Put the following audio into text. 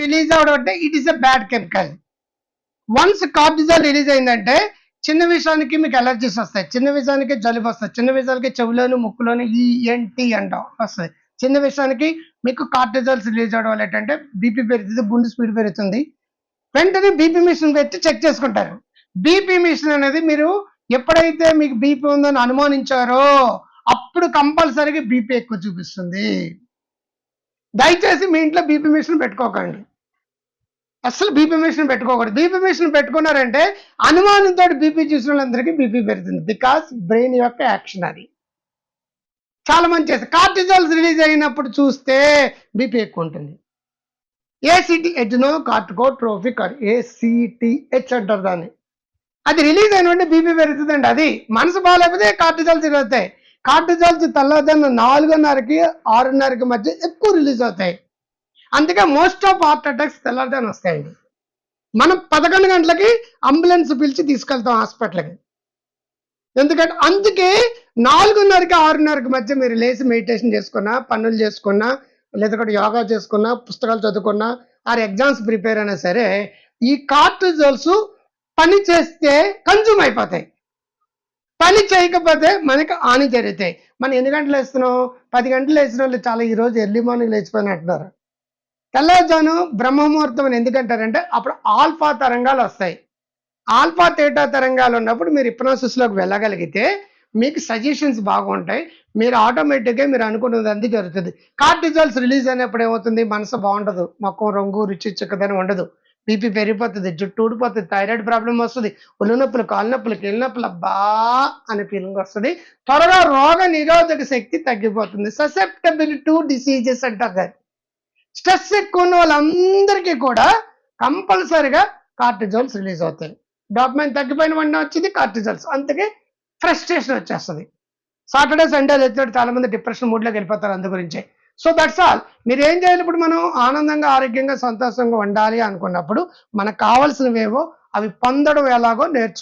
Release అవడం అంటే it is a bad chemical once cortisol release అయిందంటే చిన్న విషయానికి మీకు ఎలర్జీస్ వస్తాయి. చిన్న విషయానికి జలుబు వస్తాయి. చిన్న విషయానికి చెవులోను ముక్కులోను ఈఎన్టీ అంటాం. వస్తుంది చిన్న విషయానికి మీకు కార్టిజాల్స్ రిలీజ్ అవడం వల్ల ఏంటంటే బీపీ పెరుగుతుంది గుండె స్పీడ్ పెరుగుతుంది. వెంటనే బీపీ మిషన్ పెట్టి చెక్ చేసుకుంటారు. బీపీ మిషన్ అనేది మీరు ఎప్పుడైతే మీకు బీపీ ఉందని అనుమానించారో అప్పుడు కంపల్సరీగా బీపీ ఎక్కువ చూపిస్తుంది. దయచేసి మీ ఇంట్లో బీపీ మిషన్ పెట్టుకోకండి. అసలు బీపీ మిషన్ పెట్టుకోకూడదు. బీపీ మిషన్ పెట్టుకున్నారంటే అనుమానంతో బీపీ చూసిన వాళ్ళందరికీ బీపీ పెరుగుతుంది. బికాస్ బ్రెయిన్ యొక్క యాక్షన్ అది. చాలా మంది చేస్తారు. కార్టిజాల్స్ రిలీజ్ అయినప్పుడు చూస్తే బీపీ ఎక్కువ ఉంటుంది. ACT adrenocorticotrophic ACTH అంటారు దాన్ని. అది రిలీజ్ అయిన వెంటనే బీపీ పెరుగుతుందండి. అది మనసు బాగాలేకపోతే కార్టిజాల్స్ రిలీజ్ అవుతాయి కార్టిజాల్స్ తెల్లదన్న నాలుగున్నరకి ఆరున్నరకి మధ్య ఎక్కువ రిలీజ్ అవుతాయి. అందుకే మోస్ట్ ఆఫ్ హార్ట్ అటాక్స్ తెల్లదాన్ని వస్తాయండి. మనం పదకొండు గంటలకి అంబులెన్స్ పిలిచి తీసుకెళ్తాం హాస్పిటల్కి. ఎందుకంటే అందుకే నాలుగున్నరకి ఆరున్నరకి మధ్య మీరు లేచి మెడిటేషన్ చేసుకున్నా పనులు చేసుకున్నా లేదంటే యోగా చేసుకున్నా పుస్తకాలు చదువుకున్నా ఆర్ ఎగ్జామ్స్ ప్రిపేర్ అయినా సరే ఈ కార్టిజోల్స్ పని చేస్తే కన్జ్యూమ్ అయిపోతాయి. పని చేయకపోతే మనకి హాని జరుగుతాయి. మనం ఎన్ని గంటలు వేస్తున్నాం పది గంటలు వేసిన వాళ్ళు చాలా ఈరోజు ఎర్లీ మార్నింగ్ లేచిపోయిన అంటున్నారు తెల్లవారుజాను బ్రహ్మముహూర్తం అని ఎందుకంటారంటే అప్పుడు ఆల్ఫా తరంగాలు వస్తాయి. ఆల్ఫా తేటా తరంగాలు ఉన్నప్పుడు మీరు ఇప్నాసిస్లోకి వెళ్ళగలిగితే మీకు సజెషన్స్ బాగుంటాయి. మీరు ఆటోమేటిక్గా మీరు అనుకున్నది అంది జరుగుతుంది. కార్టిజాల్స్ రిలీజ్ అయినప్పుడు ఏమవుతుంది? మనసు బాగుండదు. మొక్కం రంగు రుచి చిక్కదని ఉండదు. బీపీ పెరిగిపోతుంది జుట్టు ఊడిపోతుంది థైరాయిడ్ ప్రాబ్లం వస్తుంది ఒళ్ళు నొప్పులు కాళ్ళ నొప్పులు కీళ్ళ నొప్పులు అబ్బా అనే ఫీలింగ్ వస్తుంది. త్వరగా రోగ నిరోధక శక్తి తగ్గిపోతుంది. ససెప్టబిలిటీ టు డిసీజెస్ అంటారు దాన్ని. స్ట్రెస్ ఎక్కువ ఉన్న వాళ్ళందరికీ కూడా కంపల్సరిగా కార్టిజోల్స్ రిలీజ్ అవుతాయి. డాక్యుమెంట్ తగ్గిపోయిన వెంటనే వచ్చింది కార్టిజోల్స్. అందుకే ఫ్రస్ట్రేషన్ వచ్చేస్తుంది. సాటర్డే సండే వచ్చినప్పుడు చాలా మంది డిప్రెషన్ మూడ్లోకి వెళ్ళిపోతారు అందు గురించే. సో దట్స్ ఆల్ మీరు ఏం చేయాలి? ఇప్పుడు మనం ఆనందంగా ఆరోగ్యంగా సంతోషంగా ఉండాలి అనుకున్నప్పుడు మనకు కావాల్సినవేవో అవి పొందడం ఎలాగో నేర్చు